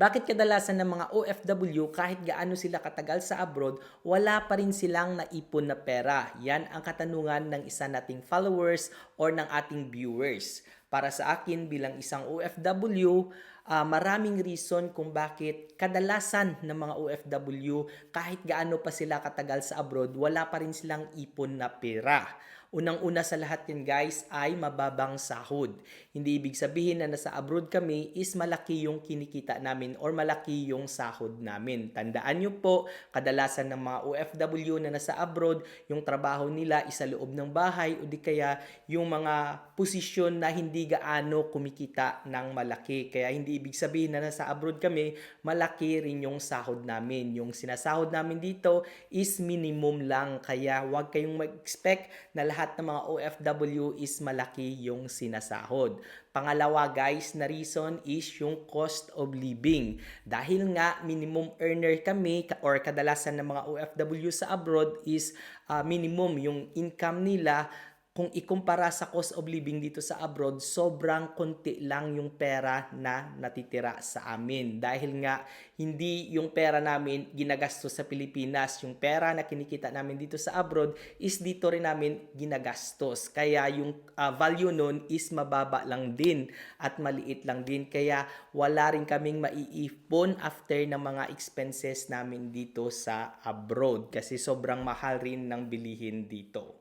Bakit kadalasan ng mga OFW kahit gaano sila katagal sa abroad, wala pa rin silang naipon na pera? Yan ang katanungan ng isa nating followers or ng ating viewers. Para sa akin bilang isang OFW, ah, maraming reason kung bakit kadalasan ng mga OFW kahit gaano pa sila katagal sa abroad, wala pa rin silang ipon na pera. Unang-una sa lahat yan guys ay mababang sahod. Hindi ibig sabihin na nasa abroad kami is malaki yung kinikita namin or malaki yung sahod namin. Tandaan nyo po, kadalasan ng mga OFW na nasa abroad, yung trabaho nila is sa loob ng bahay o di kaya yung mga posisyon na hindi gaano kumikita ng malaki. Kaya hindi ibig sabihin na nasa abroad kami, malaki rin yung sahod namin. Yung sinasahod namin dito is minimum lang. Kaya huwag kayong mag-expect na lahat ng mga OFW is malaki yung sinasahod. Pangalawa guys na reason is yung cost of living. Dahil nga minimum earner kami ka- or kadalasan ng mga OFW sa abroad is ah, minimum yung income nila kung ikumpara sa cost of living dito sa abroad, sobrang konti lang yung pera na natitira sa amin. Dahil nga, hindi yung pera namin ginagastos sa Pilipinas. Yung pera na kinikita namin dito sa abroad is dito rin namin ginagastos. Kaya yung ah, value nun is mababa lang din at maliit lang din. Kaya wala rin kaming maiipon after ng mga expenses namin dito sa abroad. Kasi sobrang mahal rin ng bilihin dito.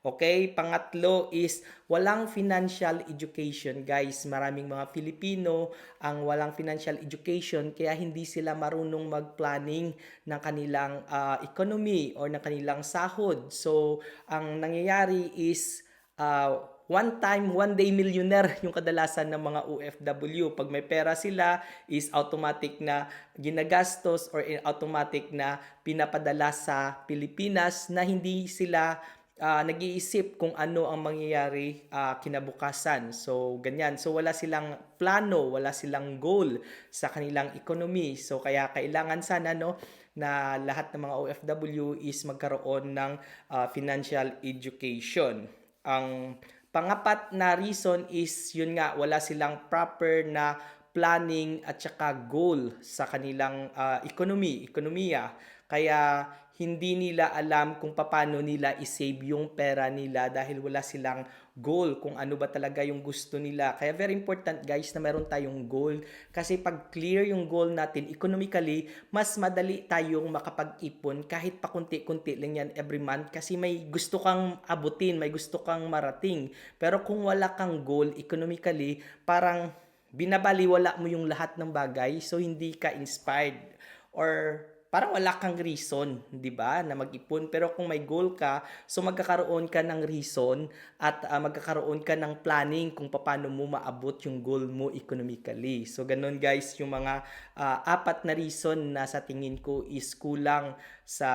Okay, pangatlo is walang financial education, guys. Maraming mga Filipino ang walang financial education kaya hindi sila marunong mag-planning ng kanilang ah, economy or ng kanilang sahod. So, ang nangyayari is ah, one time, one day millionaire yung kadalasan ng mga OFW. Pag may pera sila, is automatic na ginagastos or in- automatic na pinapadala sa Pilipinas na hindi sila ah, nag-iisip kung ano ang mangyayari ah, kinabukasan. So, ganyan. So, wala silang plano, wala silang goal sa kanilang economy. So, kaya kailangan sana, no, na lahat ng mga OFW is magkaroon ng ah, financial education. Ang pangapat na reason is, yun nga, wala silang proper na planning at saka goal sa kanilang ah, economy, ekonomiya. Kaya hindi nila alam kung paano nila i-save yung pera nila dahil wala silang goal kung ano ba talaga yung gusto nila. Kaya very important guys na meron tayong goal kasi pag clear yung goal natin economically, mas madali tayong makapag-ipon kahit pa kunti-kunti lang yan every month kasi may gusto kang abutin, may gusto kang marating. Pero kung wala kang goal economically, parang binabaliwala mo yung lahat ng bagay so hindi ka inspired or parang wala kang reason, 'di ba, na mag-ipon. Pero kung may goal ka, so magkakaroon ka ng reason at ah, magkakaroon ka ng planning kung paano mo maabot yung goal mo economically. So ganun guys, yung mga ah, apat na reason na sa tingin ko is kulang sa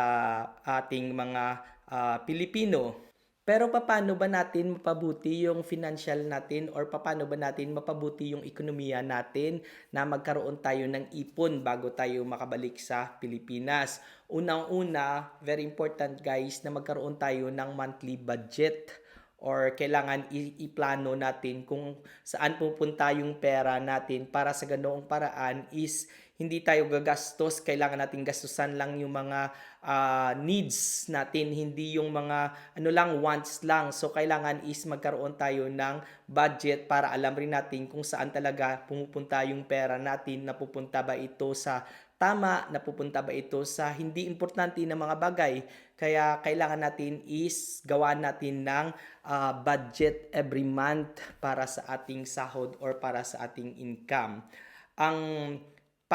ating mga ah, Pilipino. Pero paano ba natin mapabuti yung financial natin or paano ba natin mapabuti yung ekonomiya natin na magkaroon tayo ng ipon bago tayo makabalik sa Pilipinas? Unang-una, very important guys, na magkaroon tayo ng monthly budget or kailangan iplano natin kung saan pupunta yung pera natin para sa ganoong paraan is hindi tayo gagastos, kailangan natin gastusan lang yung mga ah, needs natin, hindi yung mga ano lang wants lang. So kailangan is magkaroon tayo ng budget para alam rin natin kung saan talaga pumupunta yung pera natin, napupunta ba ito sa tama, napupunta ba ito sa hindi importante na mga bagay. Kaya kailangan natin is gawa natin ng ah, budget every month para sa ating sahod or para sa ating income. Ang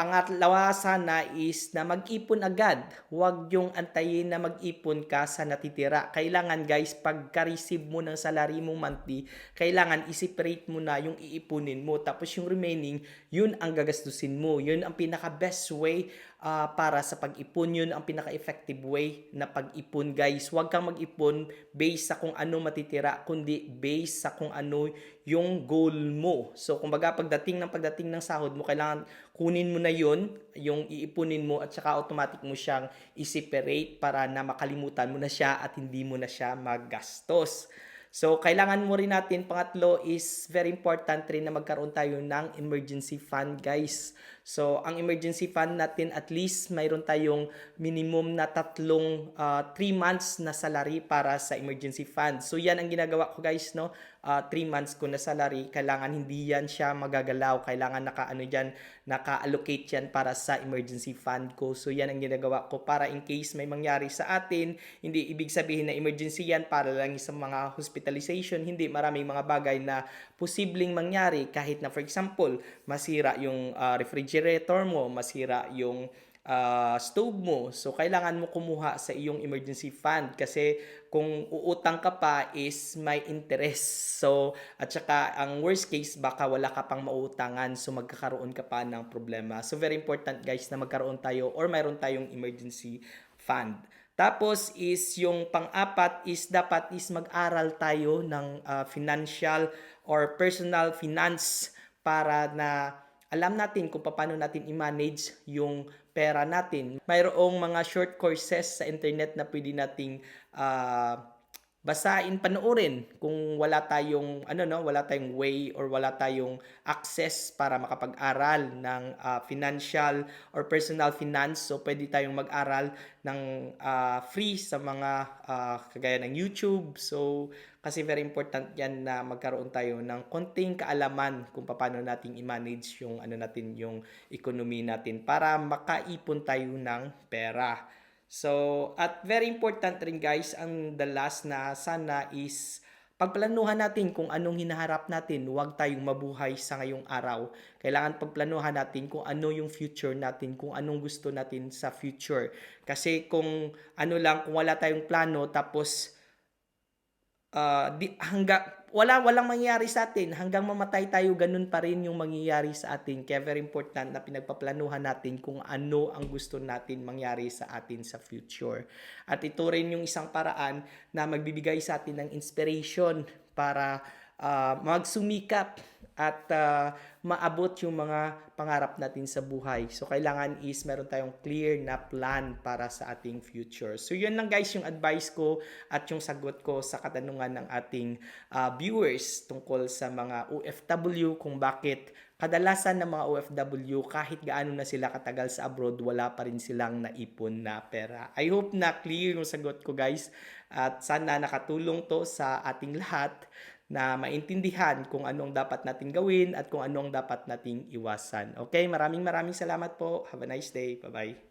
Pangatlawa sana is na mag-ipon agad. Huwag yung antayin na mag-ipon ka sa natitira. Kailangan guys, pagka-receive mo ng salary mo monthly, kailangan i-separate mo na yung iipunin mo. Tapos yung remaining, yun ang gagastusin mo. Yun ang pinaka-best way ah, para sa pag-ipon. Yun ang pinaka-effective way na pag-ipon guys. Huwag kang mag-ipon based sa kung ano matitira, kundi based sa kung ano yung goal mo. So, kumbaga, pagdating ng pagdating ng sahod mo, kailangan kunin mo na yun, yung iipunin mo, at saka automatic mo siyang i-separate para na makalimutan mo na siya at hindi mo na siya maggastos. So, kailangan mo rin natin, pangatlo is very important rin na magkaroon tayo ng emergency fund, guys. So, ang emergency fund natin at least mayroon tayong minimum na tatlong 3 months na salary para sa emergency fund. So, yan ang ginagawa ko guys, no? 3 months ko na salary, kailangan hindi yan siya magagalaw. Kailangan naka ano diyan, naka-allocate yan para sa emergency fund ko. So, yan ang ginagawa ko para in case may mangyari sa atin, hindi ibig sabihin na emergency yan para lang sa mga hospitalization. Hindi, maraming mga bagay na posibleng mangyari kahit na for example, masira yung ah, refrigerator mo, masira yung ah, stove mo. So, kailangan mo kumuha sa iyong emergency fund kasi kung uutang ka pa is may interest. So, at saka ang worst case, baka wala ka pang mauutangan. So, magkakaroon ka pa ng problema. So, very important guys na magkaroon tayo or mayroon tayong emergency fund. Tapos is yung pang-apat is dapat is mag-aral tayo ng ah, financial or personal finance para na alam natin kung paano natin i-manage yung pera natin. Mayroong mga short courses sa internet na pwede nating ah, basahin, panoorin kung wala tayong ano no, wala tayong way or wala tayong access para makapag-aral ng ah, financial or personal finance. So pwede tayong mag-aral ng ah, free sa mga ah, kagaya ng YouTube. So kasi very important 'yan na magkaroon tayo ng konting kaalaman kung paano natin i-manage yung ano natin yung economy natin para makaipon tayo ng pera. So, at very important rin guys, ang the last na sana is pagplanuhan natin kung anong hinaharap natin. Huwag tayong mabuhay sa ngayong araw. Kailangan pagplanuhan natin kung ano yung future natin, kung anong gusto natin sa future. Kasi kung ano lang, kung wala tayong plano, tapos ah, di, hangga, wala, walang mangyayari sa atin. Hanggang mamatay tayo, ganun pa rin yung mangyayari sa atin. Kaya very important na pinagpaplanuhan natin kung ano ang gusto natin mangyari sa atin sa future. At ito rin yung isang paraan na magbibigay sa atin ng inspiration para ah, magsumikap at ah, maabot yung mga pangarap natin sa buhay. So, kailangan is meron tayong clear na plan para sa ating future. So, yun lang guys yung advice ko at yung sagot ko sa katanungan ng ating ah, viewers tungkol sa mga OFW kung bakit kadalasan ng mga OFW kahit gaano na sila katagal sa abroad, wala pa rin silang naipon na pera. I hope na clear yung sagot ko guys at sana nakatulong to sa ating lahat na maintindihan kung anong dapat natin gawin at kung anong dapat nating iwasan. Okay, maraming maraming salamat po. Have a nice day. Bye-bye.